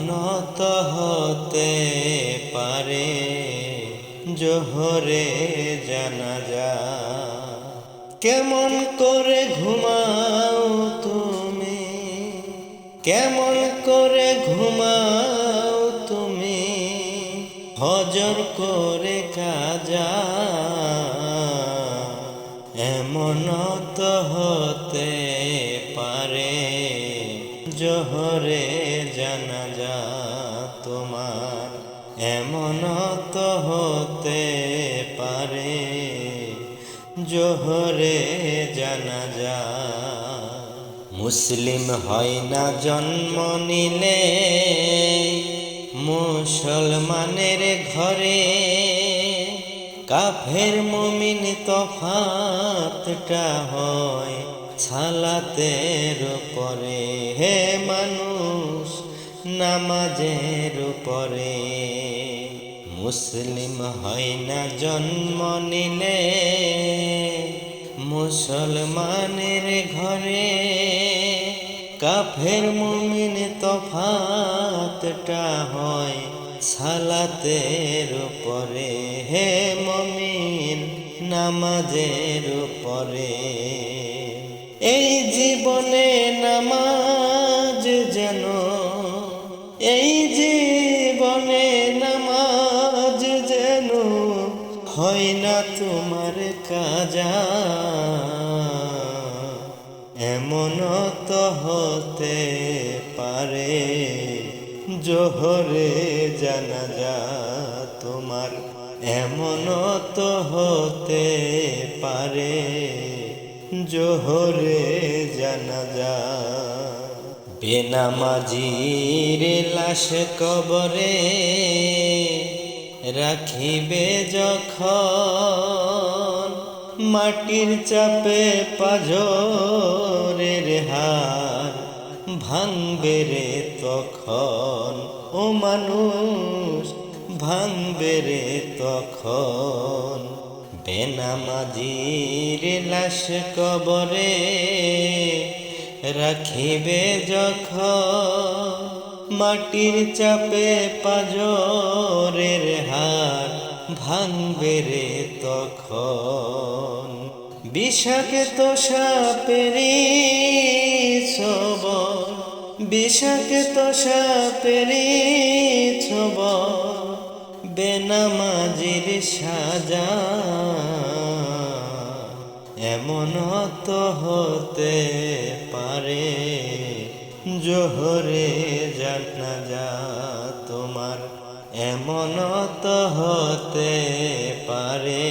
এমন তো হতে পারে, জোহরে জানা যা। কেমন করে ঘুমাও তুমি? কেমন করে ঘুমাও তুমি? হজর করে কাজা। এমন হতে পারে, জোহরে জানা এমন তো হতে পারে। জোহরে জানা যা। মুসলিম হয় না জন্ম নিলে, মুসলমানের ঘরে কাফের মুমিন তফাতটা হয় ছালাতের উপরে। হে মানুষ, নামাজের উপরে। মুসলিম হয় না জন্ম নিলে। মুসলমানের ঘরে কাফের মুমিন তফাতটা হয় সালাতের উপরে। হে মমিন, নামাজের উপরে। এই জীবনে যেন হয় না তোমার কাজা। এমন তো হতে পারে জোহরে জানা যা তোমার। এমন তো হতে পারে জোহরে জানা যা বেনামাজির লাশ কবরে রাখিবে যখন মাটির চাপে পাজরের হার ভাঙবে রে তখন, ও মানুষ, ভাঙবে রে তখন। বেনামাজির লাশ কবরে রাখিবে যখন মাটির চাপে পাজরের হার ভাঙবে রে তখন। বিষাক্ত সাপেরি ছব বিষাক্ত সাপেরি ছব বেনামাজির সাজা। এমন তো হতে জোহরে জানা যা তোমার, এমন তো হতে পারে।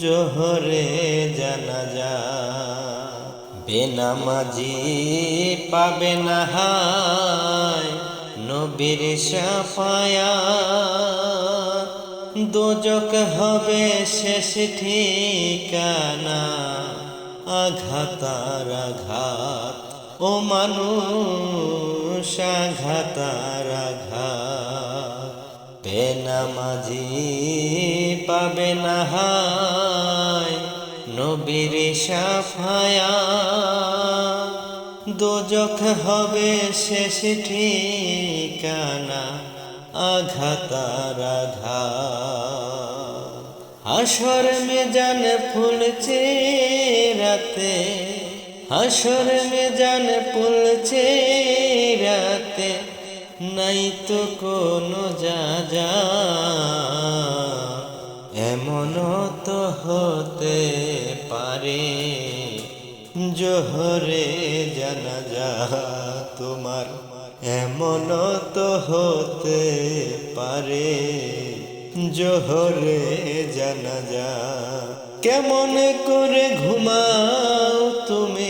জোহরে জানা যা, বেনামাজি পাবে না হায়, নবীর সাফায়া। দোজক হবে শেষ ঠিকানা আঘাতার আঘাত। ও মানুষ আঘাতার আঘাত বেনামাজি পাবে না হায়, নবীর সাফায়া। দোজখ হবে শেষ ঠিকানা আঘাতার আঘাত হাসর মে জান ফুলছে রাতে হাসর মে জান ফুলছে রাতে, নাই তো কোনো যা যা এমন তো হতে পারে, জোহরে জানা যা তোমার। এমন তো হতে পারে, জোহরে জানা যা কেমন করে ঘুমাও তুমি?